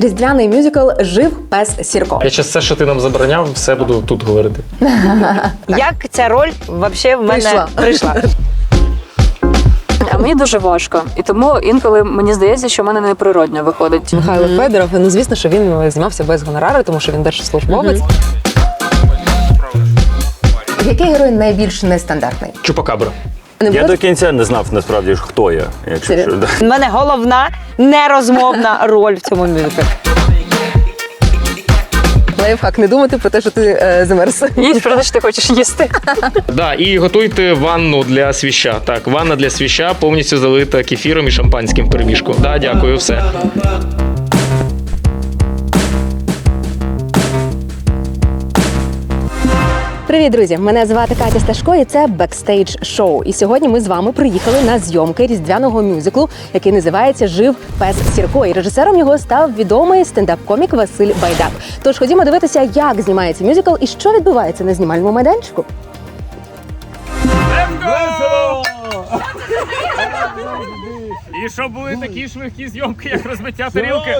Різдвяний мюзикл Жив пес Сірко. Я зараз все, що ти нам забороняв, все буду тут говорити. Як ця роль взагалі в мене Прийшла. прийшла? А мені дуже важко. І тому інколи мені здається, що в мене неприродньо виходить. Михайло Федоров, ну звісно, що він знімався без гонорару, тому що він держслужбовець. Який герой найбільш нестандартний? Чупакабра. Не Я було до кінця не знав насправді ж, хто я, якщо що. У мене головна нерозмовна роль в цьому мюзиклі. лайфхак не думати про те, що ти е, замерз. Їсть про те, що ти хочеш їсти. Да, і готуйте ванну для свіща. Так, ванна для свіща повністю залита кефіром і шампанським в перемішку. Да, дякую, все. Привіт, друзі! Мене звати Катя Сташко, і це бекстейдж шоу. І сьогодні ми з вами приїхали на зйомки різдвяного мюзиклу, який називається Жив пес Сірко. І режисером його став відомий стендап-комік Василь Байдак. Тож ходімо дивитися, як знімається мюзикл і що відбувається на знімальному майданчику. І щоб були такі швидкі зйомки, як розбиття тарілки.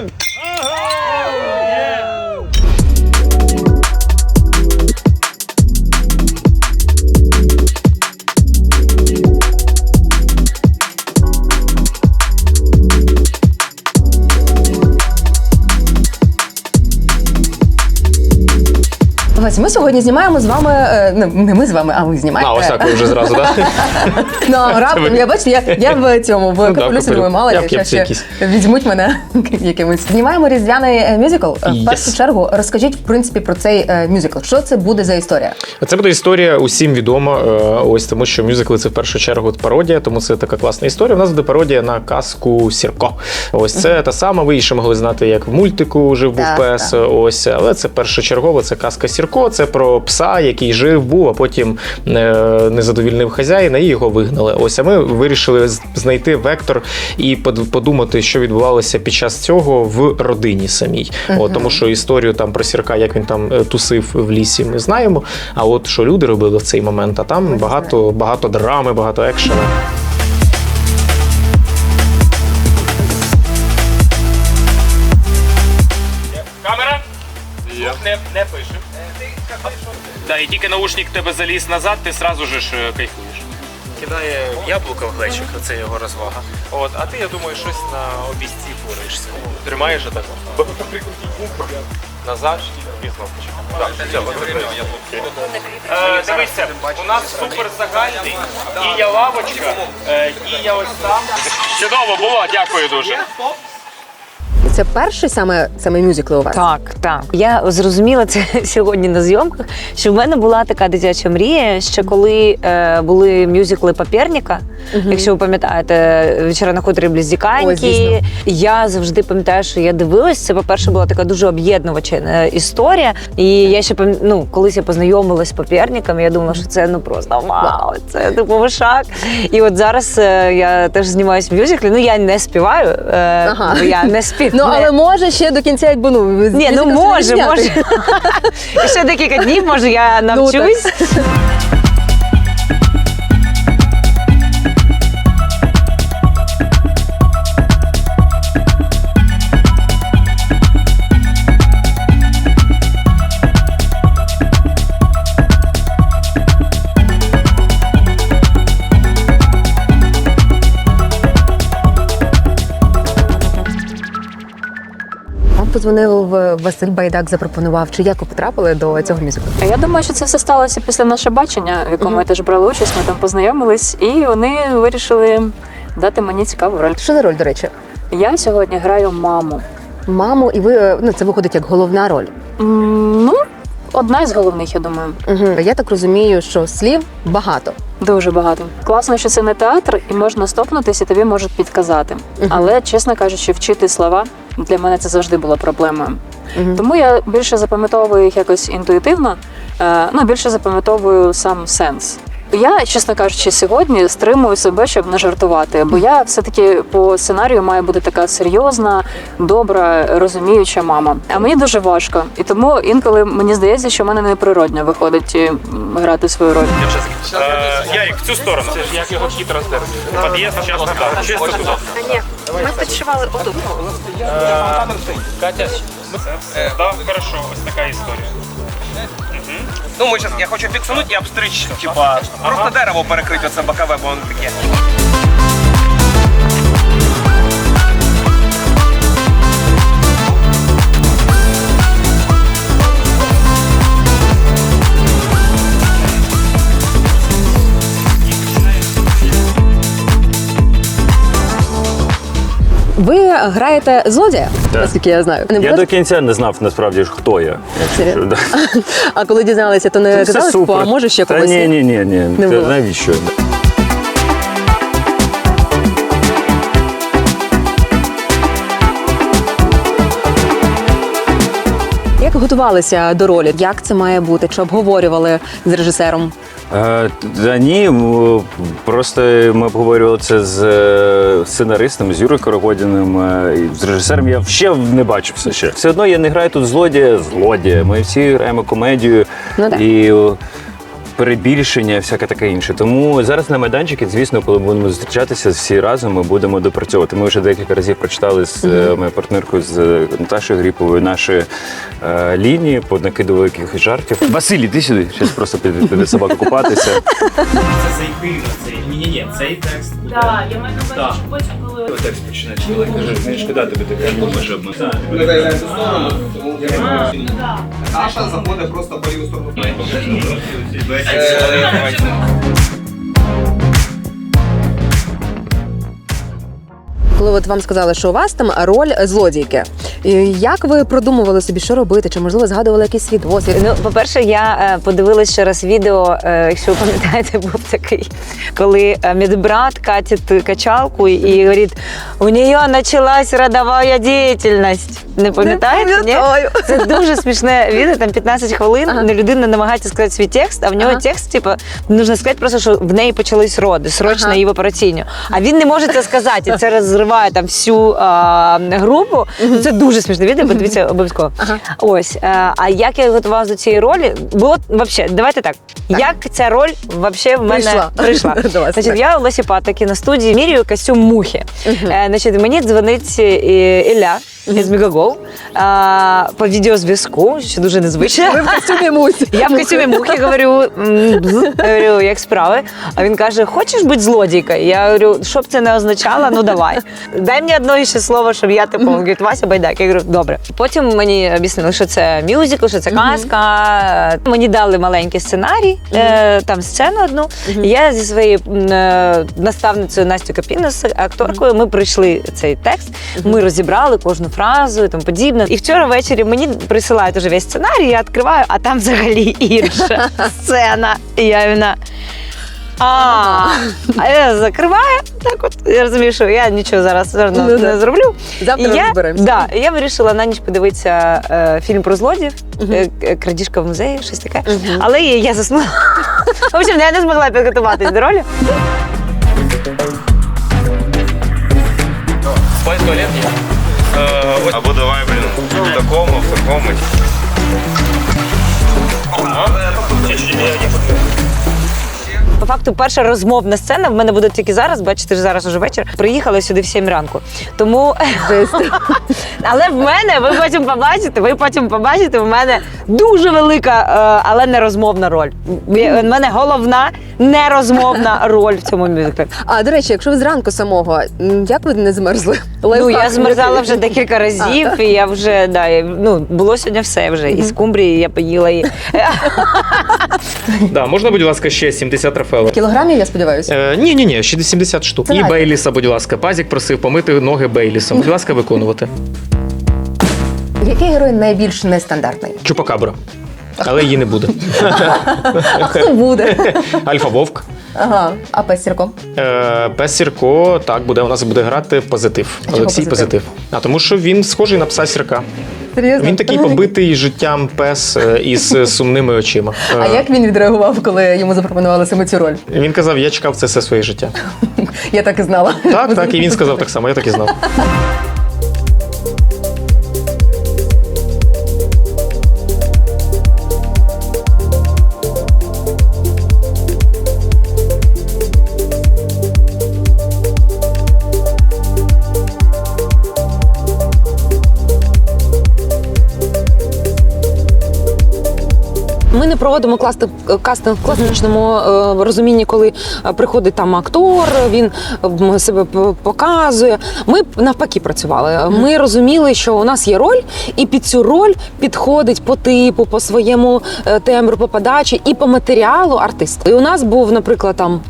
Ось ми сьогодні знімаємо з вами. е, Не, не ми з вами, а ви знімаєте. А, ось так ви вже зразу, так? Ну, раптом, я бачите, я, я в цьому в Ну, да, капелюсі капелю- думаю, мало я ли, в кепці ще якійсь. візьмуть мене якимось. Знімаємо різдвяний е, мюзикл. Е, В Yes. першу чергу розкажіть в принципі про цей е, мюзикл. Що це буде за історія? Це буде історія усім відома. е, Ось тому, що мюзикли це в першу чергу пародія, тому це така класна історія. У нас буде пародія на казку Сірко. Ось це та сама. Ви її ще могли знати, як в мультику жив був Так, пес. Ось, але це першочергово. Це казка Сірко. Це про пса, який жив, був, а потім е, не задовільнив хазяїна і його вигнали. Ось а ми вирішили знайти вектор і под- подумати, що відбувалося під час цього в родині самій. От, тому що історію там про сірка, як він там е, тусив в лісі, ми знаємо. А от що люди робили в цей момент, а там багато, багато драми, багато екшена. Да, і тільки наушник тебе заліз назад, ти сразу же ж е, кайфуєш. кидає яблука в глечик, це його розвага. От, а ти, я думаю, щось на обійсті борешся. Тримаєш отак. Назад і знову. Так, все, от Е, дивися, у нас супер загальний. І я лавочка, е, і я ось там. Чудово було, дякую дуже. Це перший саме саме мюзикл у вас? Так, так. Я зрозуміла це сьогодні на зйомках, що в мене була така дитяча мрія, ще коли е, були мюзикли Папєрніка. Якщо ви пам'ятаєте, вечора на хуторі Ой, Близдіканьки. Я завжди пам'ятаю, що я дивилась. Це, по-перше, була така дуже об'єднувача е, історія. І я ще пам- ну, колись я познайомилась з Папєрниками, я думала, що це ну просто вау, це типу вишак. І от зараз е, я теж знімаюсь в мюзиклі. Ну я не співаю, е, Ага. я не спів. Ну але може ще до кінця, якби ну ні, ну може, може. Ще декілька днів, може, я Ну, навчусь. подзвонив е, Василь Байдак, запропонував, чи як ви потрапили до цього мюзиклу? Я думаю, що це все сталося після нашого бачення, в якому я теж брала участь. Ми там познайомились, і вони вирішили дати мені цікаву роль. Що за роль, до речі? Я сьогодні граю маму. Маму, і ви е, ну це виходить як головна роль. М, Ну, одна із головних, я думаю. Угу. Я так розумію, що слів багато. Дуже багато. Класно, що це не театр, і можна стопнутися, і тобі можуть підказати. Але, чесно кажучи, вчити слова для мене це завжди була проблемою. Мгм. Тому я більше запам'ятовую їх якось інтуїтивно, е, ну більше запам'ятовую сам сенс. Я, чесно кажучи, сьогодні стримую себе, щоб не жартувати, бо я все-таки по сценарію маю бути така серйозна, добра, розуміюча мама. А мені дуже важко. І тому інколи мені здається, що в мене неприродньо виходить е, грати свою роль. Ярик, в цю сторону. Це ж як його хитро здерти. Під'їзд. Чисто туди. Ми підшивали отут. Катя, це да, хорошо, ось така історія. Ну, ми зараз, я хочу фіксунути і обстричь, типа, просто дерево перекрити, оце бокове, бо воно таке. Ви граєте злодія, Так. наскільки я знаю. Не Я було? до кінця не знав насправді ж, хто я. Якщо Серйозно? що, да. А коли дізналися, то не казали, супер. а може ще Та когось? ні, ні, ні, ні. Не Та було? навіщо? Як готувалися до ролі? Як це має бути? Чи обговорювали з режисером? Е, Та ні, просто ми обговорювали це з е, сценаристом, з Юрою Корогодіним, е, з режисером. Я ще не бачився ще. Все одно я не граю тут злодія, злодія. Ми всі граємо комедію Ну так. і перебільшення, всяке таке інше. Тому зараз на майданчики, звісно, коли будемо зустрічатися всі разом, ми будемо допрацьовувати. Ми вже декілька разів прочитали з е, моєю партнеркою з е, Наташою Гріповою наші е, лінії, понакидували якихось жартів. Василь, іди сюди. Зараз просто піде піде собака купатися. Це зайти на цей. Ні, ні, ні, цей текст буде. Так, я маю на увазі, що потім, коли Текст починає чоловік каже, мені шкода тобі таке може обмотати. Саша заходить просто по ліву сторону. 哎。Коли от вам сказали, що у вас там роль злодійки, як ви продумували собі, що робити? Чи можливо згадували якийсь свій досвід? Ну, по-перше, я е, подивилась ще раз відео, е, якщо ви пам'ятаєте, був такий, коли е, медбрат катить качалку і говорить, у неї почалась родова діяльність. Не пам'ятаєте? ні? Це дуже смішне відео, там 15 хвилин, Ага. людина намагається сказати свій текст, а в нього Ага. текст, типу, нужно сказати просто, що в неї почались роди, срочно Ага. її в операційну. А він не може це сказати, і це розриває там всю а, групу. Ну, Це дуже смішне відео, подивіться обов'язково. Ага. Ось. е, А як я готувалася до цієї ролі? Було взагалі, давайте так. Як ця роль взагалі в мене Прийшла. прийшла? Вас, Значить, так. я у Лесі Патоки на студії міряю костюм мухи. Е, Значить, мені дзвонить е, Ілля із Мегагол а, по відеозв'язку, що дуже незвично. Ви в костюмі мусі. Я в костюмі мухи говорю, говорю, як справи. А він каже: хочеш бути злодійкою? Я говорю, що б це не означало, ну давай. Дай мені одне ще слово, щоб я типу, він говорить, Вася Байдак. Я говорю, добре. Потім мені об'яснили, що це мюзикл, що це казка. Мені дали маленький сценарій, е, там сцену одну. Я зі своєю е, наставницею Настю Капінос, акторкою, ми пройшли цей текст. Ми розібрали кожну фразу і тому подібне. І вчора ввечері мені присилають уже весь сценарій, я відкриваю, а там взагалі інша сцена. І я вона. А, а я закриваю так от. Я розумію, що я нічого зараз Ну, да. не зроблю. Завтра і я, розберемося. да, я вирішила на ніч подивитися е, фільм про злодіїв, е, е, крадіжка в музеї, щось таке. Але я, я заснула. В общем, я не змогла підготуватись до ролі. Пой туалет є. Е. Або давай, блін, в такому, в такому. По факту, перша розмовна сцена в мене буде тільки зараз. Бачите, ж зараз уже вечір. Приїхали сюди в 7 ранку. Тому але в мене ви потім побачите. Ви потім побачите. В мене дуже велика, е, але не розмовна роль. В мене головна нерозмовна роль в цьому мюзиклі. А до речі, якщо ви зранку самого, м, як ви не змерзли? Ну Лайфхак. я змерзала вже декілька разів, і я вже да, ну було сьогодні все вже. І скумбрії я поїла і Да, можна, будь ласка, ще 70 рафелер? Кілограмів, я сподіваюся. Е, ні, ні, ні, 70 штук. Це І. Бейліса, будь ласка. Пазік просив помити ноги Бейлісом. Будь ласка, виконувати. Який герой найбільш нестандартний? Чупакабра. Але її не буде. А хто буде? Альфа Вовк. Ага, а пес Сірко? Е, Пес Сірко, так, буде у нас буде грати позитив. чого Олексій позитив? позитив. А тому що він схожий на пса Сірка. Серйозно? Він такий побитий життям пес е, із е, сумними очима. А Е, як він відреагував, коли йому запропонували саме цю роль? Він казав, я чекав це все своє життя. Я так і знала. Так, так, і він сказав так само, я так і знав. Ми не проводимо класти- кастинг в класичному е, розумінні, коли е, приходить там актор, він себе показує. Ми навпаки працювали. Ми розуміли, що у нас є роль, і під цю роль підходить по типу, по своєму е, тембру, по подачі і по матеріалу артист. І у нас був, наприклад, там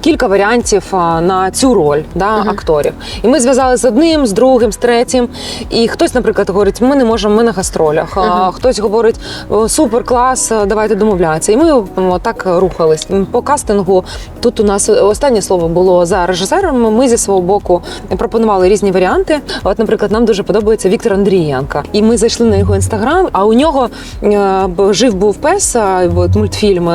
кілька варіантів на цю роль да, акторів. І ми зв'язали з одним, з другим, з третім. І хтось, наприклад, говорить, ми не можемо, ми на гастролях. А хтось говорить, супер, клас, давайте домовлятися. І ми так рухались. По кастингу тут у нас останнє слово було за режисером. Ми зі свого боку пропонували різні варіанти. От, наприклад, нам дуже подобається Віктор Андрієнка. І ми зайшли на його інстаграм. А у нього е, жив був пес, от, мультфільм,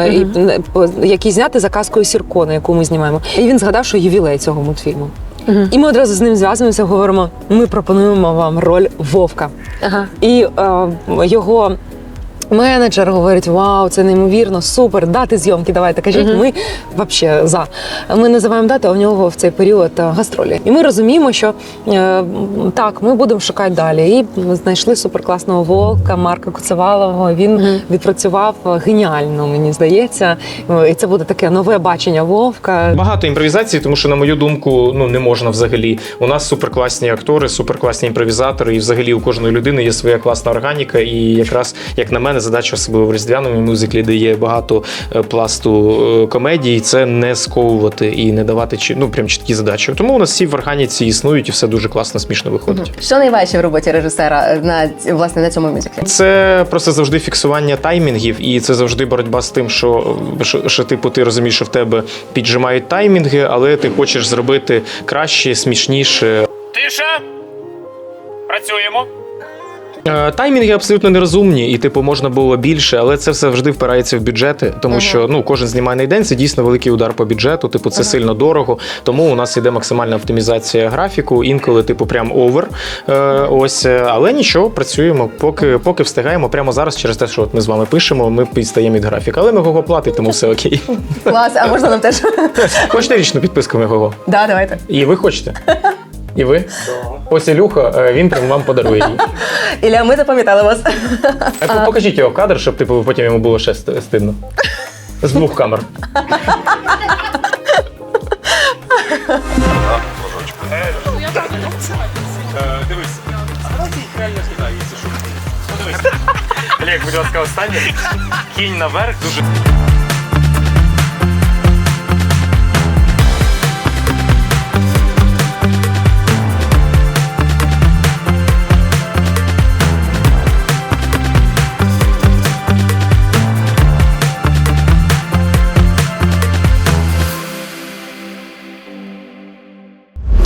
по- який знятий за казкою Сірко, на яку ми знімаємо. І він згадав, що ювілей цього мультфільму. І ми одразу з ним зв'язуємося, говоримо: ми пропонуємо вам роль Вовка. Ага. І е, його. Менеджер говорить: Вау, це неймовірно, супер, дати зйомки. Давайте кажіть. Ми взагалі за. Ми називаємо дати, а у нього в цей період е, гастролі. І ми розуміємо, що е, так, ми будемо шукати далі. І знайшли суперкласного волка Марка Куцевалового. Він відпрацював геніально, мені здається. Е, І це буде таке нове бачення вовка. Багато імпровізацій, тому що, на мою думку, ну не можна взагалі. У нас суперкласні актори, суперкласні імпровізатори, і взагалі у кожної людини є своя класна органіка. І якраз, як на мене, задача особливо в різдвяному мюзиклі, де є багато е, пласту е, комедії, це не сковувати і не давати чи- ну прям чіткі задачі. Тому у нас всі в органіці існують, і все дуже класно, смішно виходить. Що найважче в роботі режисера на власне на цьому мюзиклі? Це просто завжди фіксування таймінгів, і це завжди боротьба з тим, що, що, що типу, ти розумієш, що в тебе піджимають таймінги, але ти хочеш зробити краще, смішніше. Тиша! Працюємо. Е, Таймінги абсолютно нерозумні, і типу можна було більше, але це все завжди впирається в бюджети, тому що ну кожен знімальний день це дійсно великий удар по бюджету. Типу, це сильно дорого. Тому у нас іде максимальна оптимізація графіку, інколи, типу, прям овер. Е, ось, е, але нічого, працюємо. Поки поки встигаємо прямо зараз, через те, що от ми з вами пишемо, ми підстаємо від графіка. Але Мегого платить, тому все окей. Клас, а можна нам теж? Хочете річну підписку Мегого? Да, давайте. І ви хочете? І ви? Ось Ілюха, е, він прям вам подарує її. Ілля, ми запам'ятали вас. Покажіть його кадр, щоб типу потім йому було ще стидно. З двох камер. Дивись. Реально скидаю, якщо що. Олег, будь ласка, останнє. Кінь наверх, дуже.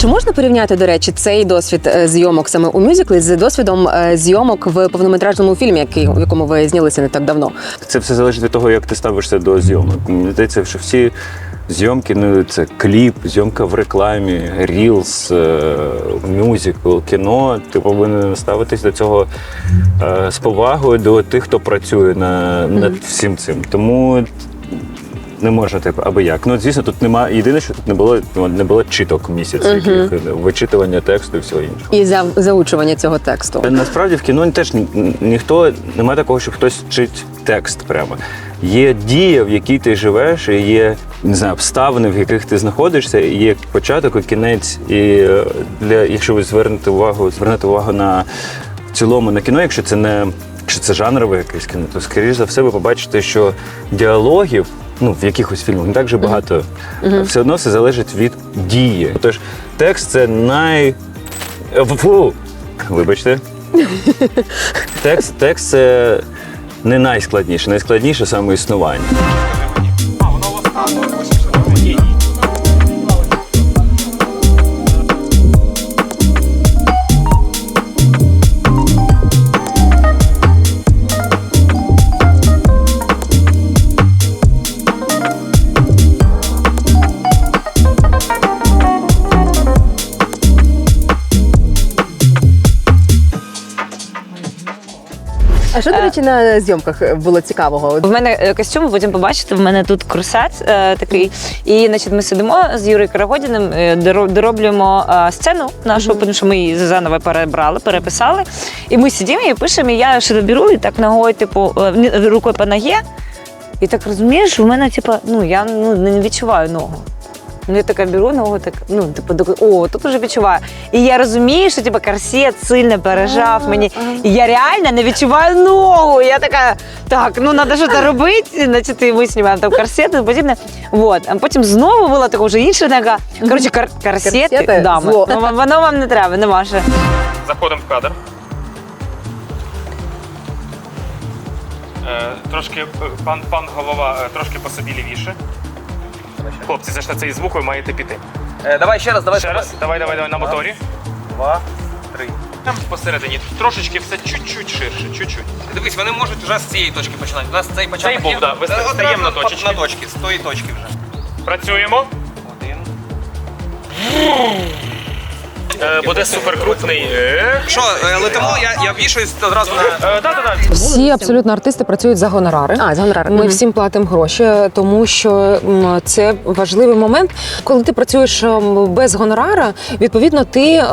Чи можна порівняти, до речі, цей досвід е, зйомок саме у мюзиклі з досвідом е, зйомок в повнометражному фільмі, який в якому ви знялися не так давно? Це все залежить від того, як ти ставишся до зйомок. Мені здається, що всі зйомки, ну це кліп, зйомка в рекламі, рілс, е, мюзикл, кіно. Ти повинен ставитись до цього з повагою до тих, хто працює на, над всім цим. Тому. Не можна типу, аби як. Ну, звісно, тут немає. Єдине, що тут не було, ну, не було чіток місяць, яких вичитування тексту і всього іншого. І за заучування цього тексту. Насправді в кіно теж ні- ні- ніхто немає такого, що хтось вчить текст прямо. Є дія, в якій ти живеш, і є не знаю, обставини, в яких ти знаходишся, і є початок і кінець. І е, для якщо ви звернете увагу, звернете увагу на в цілому на кіно, якщо це не якщо це жанрове якесь кіно, то скоріш за все ви побачите, що діалогів. Ну, в якихось фільмах не так же багато. Все одно все залежить від дії. Тож текст це най. Е, Фу! Вибачте. Текст, текст це не найскладніше. Найскладніше саме існування. А що, до речі, на зйомках було цікавого? В мене е, костюм, потім побачите, в мене тут корсет е, такий. І значить, ми сидимо з Юрою Карагодіним, е, доро- дороблюємо е, сцену нашу, тому що ми її заново перебрали, переписали. І ми сидимо і пишемо, і я що беру і так ногою, типу, е, ні- рукою по ногі. І так розумієш, у мене, типу, ну я ну, не відчуваю ногу. Ну, я така беру ногу, так, ну, типу, о, тут уже відчуваю. І я розумію, що типу, корсет сильно пережав мені. І я реально не відчуваю ногу. Я така, так, ну треба щось робити, значить, і ми знімаємо там корсет і подібне. Вот. А потім знову була така вже інша нога. Коротше, кор- корсети, да, зло. ну, воно вам не треба, не ваше. Заходимо в кадр. Е, трошки, е, пан, пан голова, е, трошки по собі лівіше. Хлопці, це ж на цей звук ви маєте піти. Е, давай ще раз, давай Ще раз, давай, давай, давай на моторі. Два, три. Там посередині трошечки все чуть-чуть ширше, чуть-чуть. Дивись, вони можуть вже з цієї точки починати. У нас цей початок Цей був, є. да, ви Е, одразу стаємо на точечки. На точки, з тої точки вже. Працюємо. Один. Е, буде суперкрупний. Ех. Що, е, летимо, я, я вішаюсь одразу на. Е, Всі абсолютно артисти працюють за гонорари. А, з гонораром. Ми всім платимо гроші, тому що це важливий момент. Коли ти працюєш без гонорара, відповідно, ти е,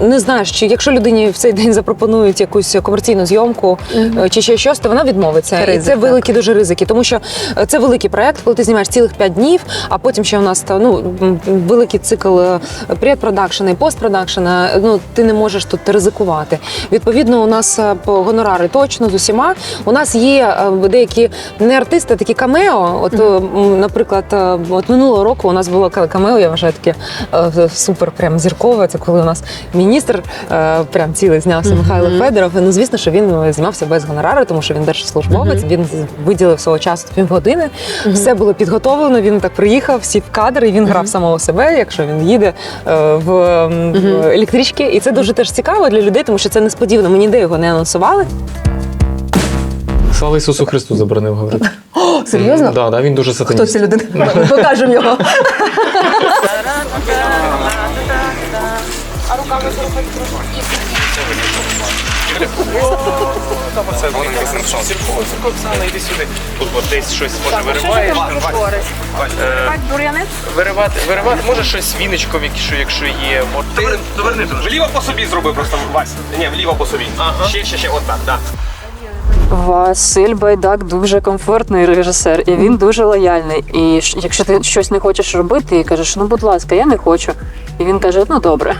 не знаєш, чи якщо людині в цей день запропонують якусь комерційну зйомку е, чи ще щось, то вона відмовиться. І Ризик, це так. великі дуже ризики, тому що е, це великий проект, коли ти знімаєш цілих 5 днів, а потім ще у нас та, ну, великий цикл е, предпродакшена і постпродакшена. Ну ти не можеш тут ризикувати. Відповідно, у нас е, гонорари точно з усіма. У нас є е, деякі не артисти, а такі камео. От, м, наприклад, от минулого року у нас було камео, я вважаю, таке супер прям зіркове. Це коли у нас міністр прям цілий знявся Михайло Федоров. Ну, звісно, що він знімався без гонорару, тому що він держслужбовець. Він виділив свого часу півгодини. Все було підготовлено. Він так приїхав, сів в кадр, і він грав самого себе, якщо він їде в, м, в. І це дуже теж цікаво для людей, тому що це несподівано. Ми ніде його не анонсували. Слава Ісусу Христу заборонив говорити. О, серйозно? Да, да, він дуже Хто сатаніст. ця людина? Покажемо його. Це вони Сірко, Сірко, Оксана, іди сюди. Тут от десь щось може вириваєш. Е, Виривати, виривати, може щось віничком, якщо, якщо є. Ти доверни трошки. Вліво по собі зроби просто, Вась. Ні, вліво по собі. Ще, ще, ще, отак, так. Василь Байдак дуже комфортний режисер, і він дуже лояльний. І якщо ти щось не хочеш робити, і кажеш, ну будь ласка, я не хочу. І він каже, ну добре.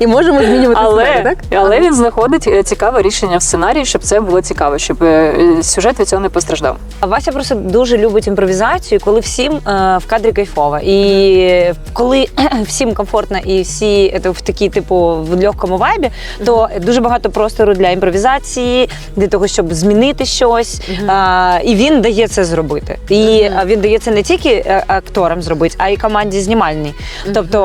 І можемо змінювати сценарій, Але, так? але він знаходить е, цікаве рішення в сценарії, щоб це було цікаво, щоб е, сюжет від цього не постраждав. А Вася просто дуже любить імпровізацію, коли всім е, в кадрі кайфово. І коли всім комфортно і всі е, в такій, типу, в легкому вайбі, то дуже багато простору для імпровізації, для того, щоб змінити щось. А, і він дає це зробити. І він дає це не тільки акторам зробити, а й команді знімальній. Тобто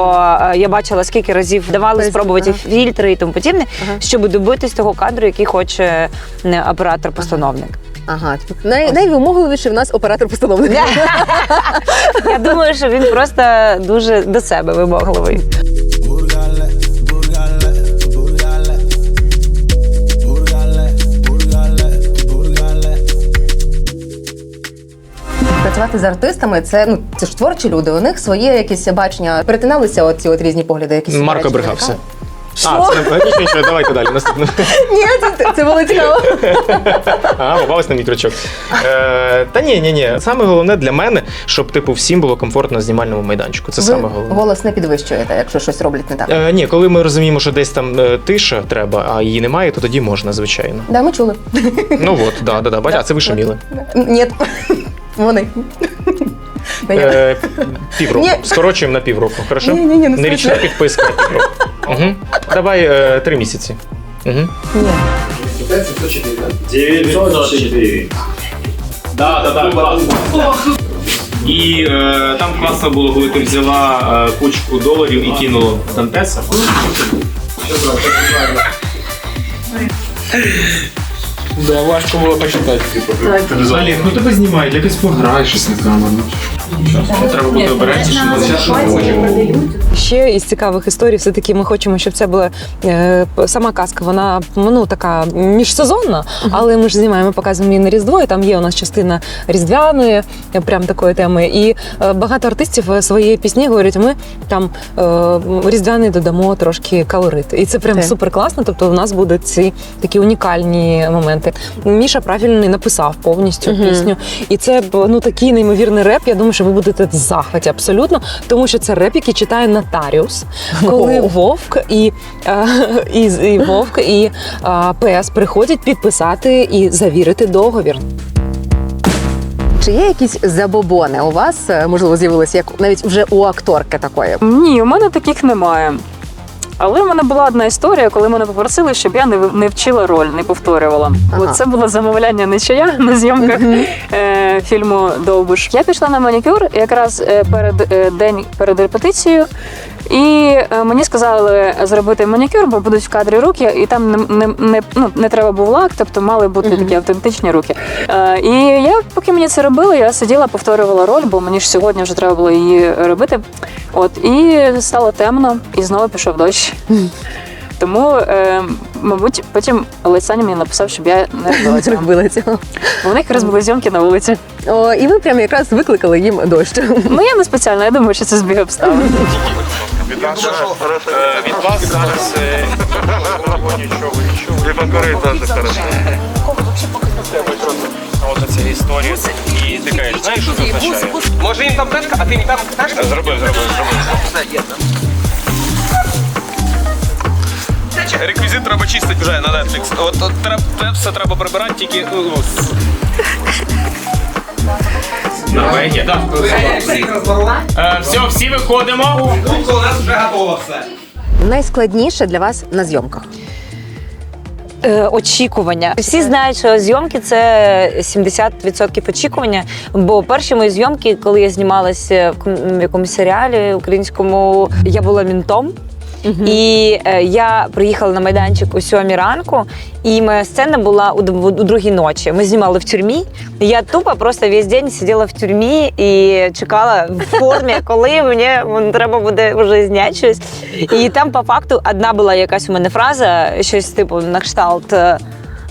я бачила, скільки разів давали Без, спробувати ага. фільтри і тому подібне, щоб добитись того кадру, який хоче е, оператор-постановник. Ага, най, найвимогливіший в нас оператор-постановник. Я думаю, що він просто дуже до себе вимогливий. Працювати з артистами це ну це ж творчі люди. У них своє якесь бачення. Перетиналися оці от різні погляди. Якісь Марко брехався. А, це не нічого, давайте далі. Наступне. Ні, це, це було цікаво. А, попалась на мій крючок. Е, та ні, ні, ні. Саме головне для мене, щоб типу всім було комфортно на знімальному майданчику. Це саме головне. голос не підвищуєте, якщо щось роблять не так. Е, ні, коли ми розуміємо, що десь там е, тиша треба, а її немає, то тоді можна, звичайно. Да, ми чули. Ну от, да, да, да. Бачите, а це ви шуміли. Ні, вони. Е, півроку. Ні. Скорочуємо на півроку. Хорошо? Ні, ні, ні, не не річна підписка на півроку. Угу. Давай е, три місяці. Угу. Ні. 904. Да, да, да, класно. І е, там класно було, коли ти взяла е, кучку доларів і кинула в Дантеса. Да, важко було почитати. Олег, ну тебе знімають, якось пограй щось на камеру. Треба бути обережнішим. Ще із цікавих історій, все таки ми хочемо, щоб це була е, сама казка. Вона ну така міжсезонна, але ми ж знімаємо, показуємо її на різдво. І там є у нас частина різдвяної, е, прям такої теми. І е, багато артистів свої пісні говорять, ми там е, різдвяний додамо трошки колорит. І це прям супер класно. Тобто, у нас будуть ці такі унікальні моменти. Міша правильно написав повністю пісню. І це ну такий неймовірний реп. Я думаю, що ви будете в захваті абсолютно, тому що це реп, який читає нотаріус, коли oh. вовк і, е, і, і вовк і е, пес приходять підписати і завірити договір. Чи є якісь забобони у вас, е, можливо, з'явилися, як навіть вже у акторки такої? Ні, у мене таких немає. Але в мене була одна історія, коли мене попросили, щоб я не, не вчила роль, не повторювала. Ага. От це було замовляння нічия на зйомках е, фільму Довбуш. Я пішла на манікюр якраз е, перед е, день перед репетицією, і е, мені сказали зробити манікюр, бо будуть в кадрі руки, і там не, не, не, ну, не треба був лак, тобто мали бути такі автентичні руки. Е, і я, поки мені це робили, я сиділа, повторювала роль, бо мені ж сьогодні вже треба було її робити. От і стало темно, і знову пішов дощ. Тому, е, мабуть, потім Олег Саня мені написав, щоб я не робила цього. Бо у них якраз були зйомки на вулиці. О, і ви прям якраз викликали їм дощ. Ну я не спеціально, я думаю, що це збіг обставин. Від вас, е, від вас зараз е, нічого, нічого. І покорить теж хорошо. От ця історія. І ти кажеш, знаєш, що це означає? Може їм там тачка, а ти їм там тачка? Зробив, зробив, зробив. Реквізит треба чистити вже на Netflix. От, от все треба прибирати тільки. Норвегія. Е, Все, всі виходимо. У нас вже готово все. Найскладніше для вас на зйомках. Е, очікування. Всі знають, що зйомки це 70% очікування. Бо перші мої зйомки, коли я знімалася в ком- в якомусь серіалі українському, я була мінтом. І е, я приїхала на майданчик о сьомій ранку, і моя сцена була у, д- у другій ночі. Ми знімали в тюрмі. І Я тупо просто весь день сиділа в тюрмі і чекала в формі, коли мені треба буде вже зняти щось. І там по факту одна була якась у мене фраза, щось типу на кшталт е,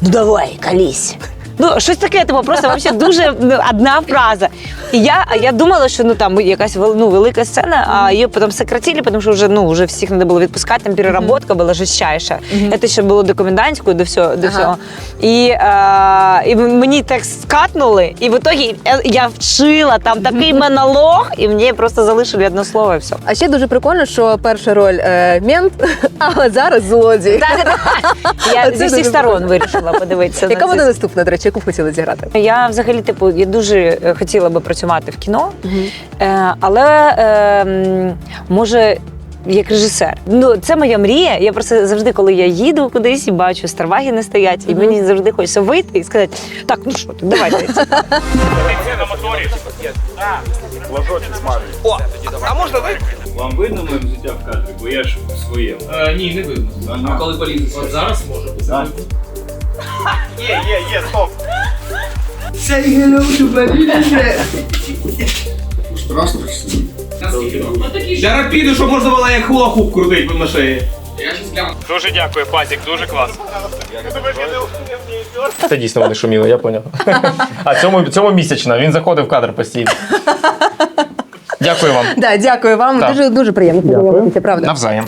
Ну давай, колись. Ну, щось таке, типу, просто вообще дуже ну, одна фраза. І я, а я думала, що ну там якась вел- ну, велика сцена, а її потім сократили, тому що вже ну вже всіх треба було відпускати, там переработка була жестчайша. Це ще було до комендантської, до всього. До Ага. всього. І, а, і мені так скатнули, і в итоге я- я вчила там такий монолог, і мені просто залишили одне слово і все. А ще дуже прикольно, що перша роль е, мент, а зараз злодій. Я Це зі всіх дуже сторон вирішила подивитися. Яка буде наступна, до речі, яку б хотіли зіграти? Я взагалі, типу, я дуже е, хотіла би працювати в кіно, е, але е, може. Як режисер, ну це моя мрія. Я просто завжди, коли я їду кудись і бачу старвагіни стоять, і мені завжди хочеться вийти і сказати: так, ну що ти, давайте. на моторі. О, а можна ви? Вам видно моє взуття в кадрі, бо я ж в своєму. Е, Ні, не видно. А коли поліція? От зараз може бути. Є, є, є, стоп. Я рапіду, щоб можна було як хула-хуп крутить на шиї. Дуже дякую, Пазік, дуже клас. Це дійсно вони шуміли, я поняв. А цьому, цьому місячно він заходив в кадр постійно. Дякую вам. Да, дякую вам. Так. Дуже дуже приємно познайомитися, правда. Навзаєм.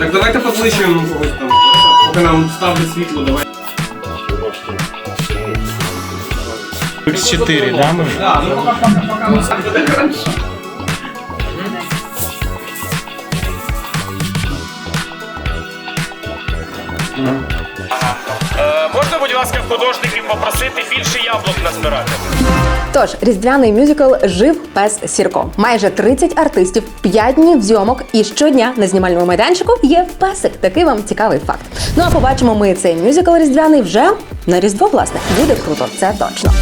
Так давайте покличемо когось там. Поки нам ставлять світло, давай. X4, да, ми? Да, ну пока, пока, пока. Буде хорошо. Е, Можна, будь ласка, художників попросити більше яблук назбирати? Тож, різдвяний мюзикл Жив пес Сірко. Майже 30 артистів, 5 днів зйомок, і щодня на знімальному майданчику є песик. Такий вам цікавий факт. Ну а побачимо ми цей мюзикл різдвяний вже на Різдво, власне. Буде круто, це точно.